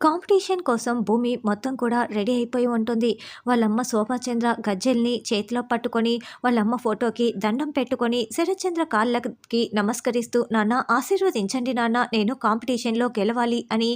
Competition కోసం భూమి మొత్తం కూడా రెడీ అయిపోయి ఉంటుంది. వాళ్ళమ్మ శోభాచంద్ర గజ్జెల్ని చేతిలో పట్టుకొని వాళ్ళమ్మ ఫోటోకి దండం పెట్టుకొని శరత్చంద్ర కాళ్ళకి నమస్కరిస్తూ నాన్న ఆశీర్వదించండి నాన్న నేను కాంపిటీషన్లో గెలవాలి అని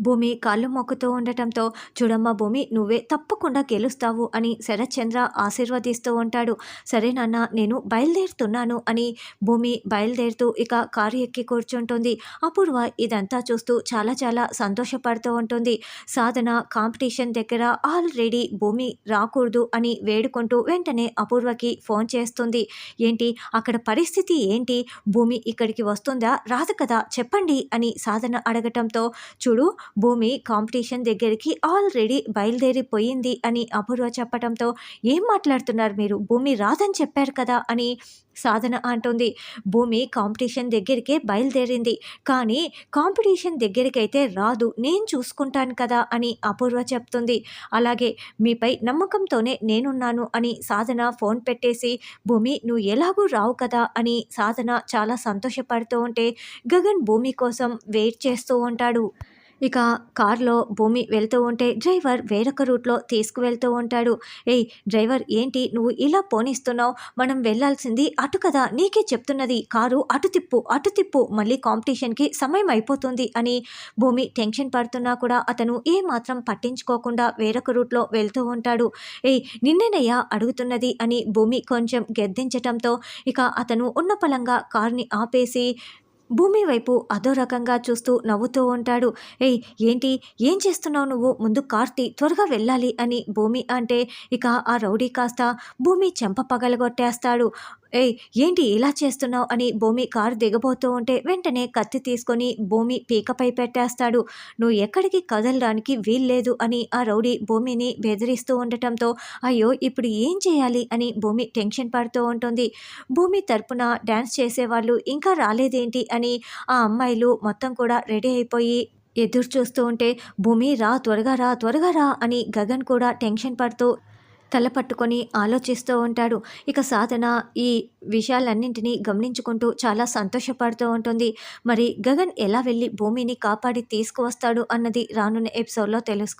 భూమి కాళ్ళు మొక్కుతూ ఉండటంతో చూడమ్మా భూమి నువ్వే తప్పకుండా గెలుస్తావు అని శరత్చంద్ర ఆశీర్వదిస్తూ ఉంటాడు. సరే నాన్న నేను బయలుదేరుతున్నాను అని భూమి బయలుదేరుతూ ఇక కారు ఎక్కి కూర్చుంటుంది. అపూర్వ ఇదంతా చూస్తూ చాలా చాలా సంతోషపడుతూ ఉంటుంది. సాధన కాంపిటీషన్ దగ్గర ఆల్రెడీ భూమి రాకూడదు అని వేడుకుంటూ వెంటనే అపూర్వకి ఫోన్ చేస్తుంది. ఏంటి అక్కడ పరిస్థితి ఏంటి? భూమి ఇక్కడికి వస్తుందా? రాదు కదా చెప్పండి అని సాధన అడగటంతో చూడు భూమి కాంపిటీషన్ దగ్గరికి ఆల్రెడీ బయలుదేరిపోయింది అని అపూర్వ చెప్పడంతో ఏం మాట్లాడుతున్నారు మీరు? భూమి రాదని చెప్పారు కదా అని సాధన అంటుంది. భూమి కాంపిటీషన్ దగ్గరికే బయలుదేరింది. కానీ కాంపిటీషన్ దగ్గరికైతే రాదు. నేను చూసుకుంటాను కదా అని అపూర్వ చెప్తుంది. అలాగే మీపై నమ్మకంతోనే నేనున్నాను అని సాధన ఫోన్ పెట్టేసి భూమి నువ్వు ఎలాగూ రావు కదా అని సాధన చాలా సంతోషపడుతూ ఉంటే గగన్ భూమి కోసం వెయిట్ చేస్తూ ఉంటాడు. ఇక కార్లో భూమి వెళ్తూ ఉంటే డ్రైవర్ వేరొక రూట్లో తీసుకువెళ్తూ ఉంటాడు. ఏయ్ డ్రైవర్ ఏంటి? నువ్వు ఇలా పోనిస్తున్నావు. మనం వెళ్ళాల్సింది అటు కదా. నీకే చెప్తున్నది. కారు అటు తిప్పు అటు తిప్పు. మళ్ళీ కాంపిటీషన్కి సమయం అయిపోతుంది అని భూమి టెన్షన్ పడుతున్నా కూడా అతను ఏ మాత్రం పట్టించుకోకుండా వేరొక రూట్లో వెళ్తూ ఉంటాడు. ఏయ్ నిన్నేనయ్యా అడుగుతున్నది అని భూమి కొంచెం గెద్దించటంతో ఇక అతను ఉన్న పలంగా కార్ని ఆపేసి భూమి వైపు అదో రకంగా చూస్తూ నవ్వుతూ ఉంటాడు. ఏయ్ ఏంటి? ఏం చేస్తున్నావు నువ్వు? ముందు కార్తీ త్వరగా వెళ్ళాలి అని భూమి అంటే ఇక ఆ రౌడీ కాస్త భూమి చెంప పగలగొట్టేస్తాడు. ఏయ్ ఏంటి ఇలా చేస్తున్నావు అని భూమి కారు దిగబోతూ ఉంటే వెంటనే కత్తి తీసుకొని భూమి పీకపై పెట్టేస్తాడు. నువ్వు ఎక్కడికి కదలడానికి వీల్లేదు అని ఆ రౌడీ భూమిని బెదిరిస్తూ ఉండటంతో అయ్యో ఇప్పుడు ఏం చేయాలి అని భూమి టెన్షన్ పడుతూ ఉంటుంది. భూమి తరపున డ్యాన్స్ చేసేవాళ్ళు ఇంకా రాలేదేంటి? అని ఆ అమ్మాయిలు మొత్తం కూడా రెడీ అయిపోయి ఎదురు చూస్తూ ఉంటే భూమి రా త్వరగా రా త్వరగా రా అని గగన్ కూడా టెన్షన్ పడుతూ తల పట్టుకొని ఆలోచిస్తూ ఉంటాడు. ఇక సాధన ఈ విషయాలన్నింటినీ గమనించుకుంటూ చాలా సంతోషపడుతూ ఉంటుంది. మరి గగన్ ఎలా వెళ్ళి భూమిని కాపాడి తీసుకువస్తాడు అన్నది రానున్న ఎపిసోడ్లో తెలుసుకో